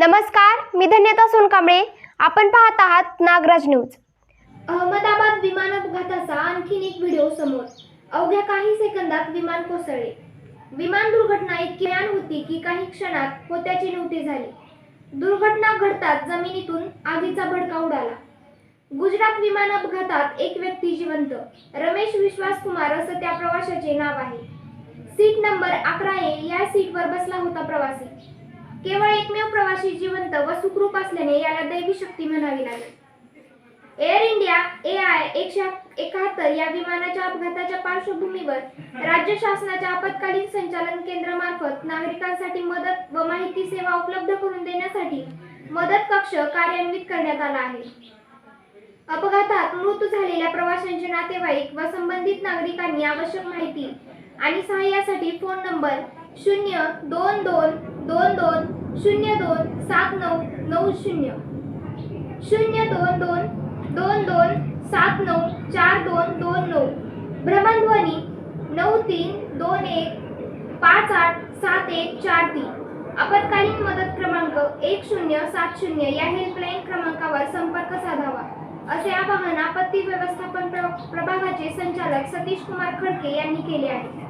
नमस्कार मी धन्यता सोनकांबळे. आपण पाहत आहात नागराज न्यूज. अहमदाबाद विमान अपघाताचा आणखीन एक व्हिडिओ समोर. अवघ्या काही सेकंदात विमान कोसळले. विमान दुर्घटना इतकी व्यान होती की काही क्षणात होत्याची नव्हती झाली. दुर्घटना घडताच जमिनीतून आगीचा भडका उडाला. गुजरात विमान अपघातात एक व्यक्ती जिवंत. रमेश विश्वास कुमार असं त्या प्रवाशाचे नाव आहे. सीट नंबर अकरा ए या सीटवर बसला होता प्रवासी. केवळ एकमेव प्रवासी जिवंत व सुखरूप असल्याने याला दैवी शक्ती म्हणावी लागेल. एअर इंडिया ए आय एकशे एकाहत्तर या विमानाच्या अपघाताच्या पार्श्वभूमीवर राज्य शासनाच्या आपत्कालीन संचालन केंद्रामार्फत नागरिकांसाठी मदत व माहिती सेवा उपलब्ध करून देण्यासाठी मदत कक्ष कार्यान्वित करण्यात आला आहे. अपघातात मृत झालेल्या प्रवाशांचे नातेवाईक व संबंधित नागरिकांनी आवश्यक माहिती आणि सहाय्यासाठी फोन नंबर शून्य दोन दोन दोन दोन शून्य दोन सात नऊ नऊ शून्य. शून्य दोन दोन दोन दोन सात नऊ चार दोन दोन नऊ. भ्रमणध्वनी नऊ तीन दोन एक पाच आठ सात एक चार तीन. आपत्कालीन मदत क्रमांक एक शून्य सात शून्य. या हेल्पलाईन क्रमांकावर संपर्क साधावा. असे आवाहन आपत्ती व्यवस्थापन प्र- प्रभागाचे संचालक सतीश कुमार खडके यांनी केले आहे.